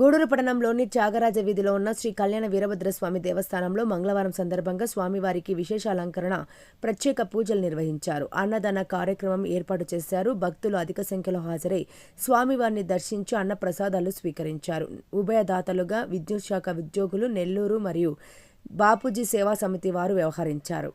గూడూరు పట్టణంలోని త్యాగరాజ వీధిలో ఉన్న శ్రీ కళ్యాణ వీరభద్రస్వామి దేవస్థానంలో మంగళవారం సందర్భంగా స్వామివారికి విశేష అలంకరణ ప్రత్యేక పూజలు నిర్వహించారు. అన్నదాన కార్యక్రమం ఏర్పాటు చేశారు. భక్తులు అధిక సంఖ్యలో హాజరై స్వామివారిని దర్శించి అన్న ప్రసాదాలు స్వీకరించారు. ఉభయదాతలుగా విద్యుత్ శాఖ ఉద్యోగులు నెల్లూరు మరియు బాపూజీ సేవా సమితి వారు వ్యవహరించారు.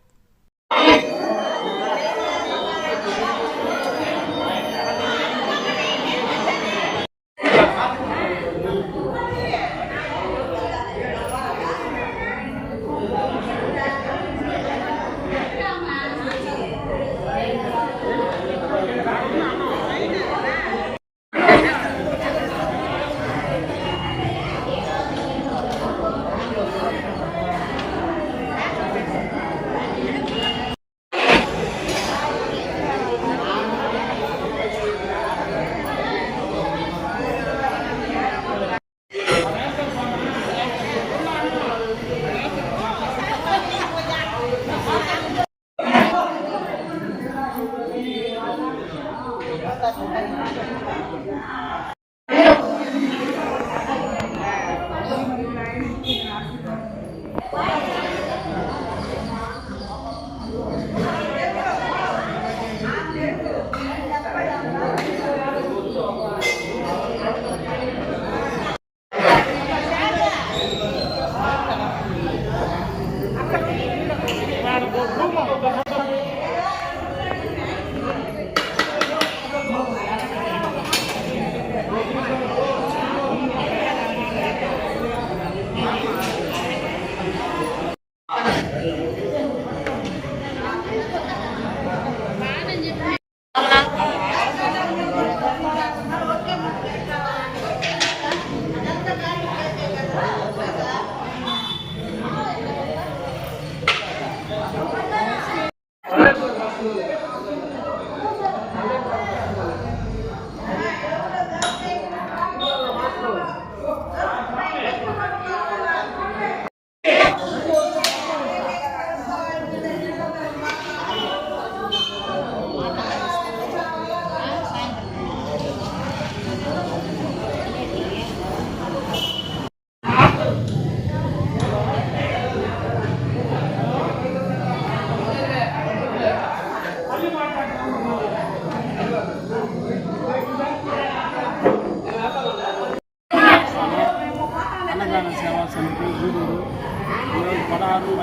అన్నదాన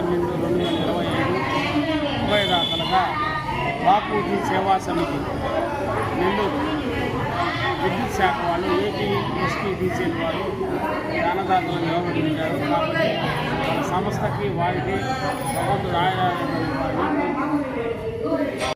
పన్నెండు రెండు వేల ఇరవై ఐదు ఉభయదాతలుగా బాపూజీ సేవా సమితి నెల్లూరు విద్యుత్ శాఖ వాళ్ళు ఏపీ ఎస్పీ డీసీఎల్ వాళ్ళు దానదాతలు వ్యవహరించారు కాబట్టి సంస్థకి వారికి భగవంతుడు ఆయన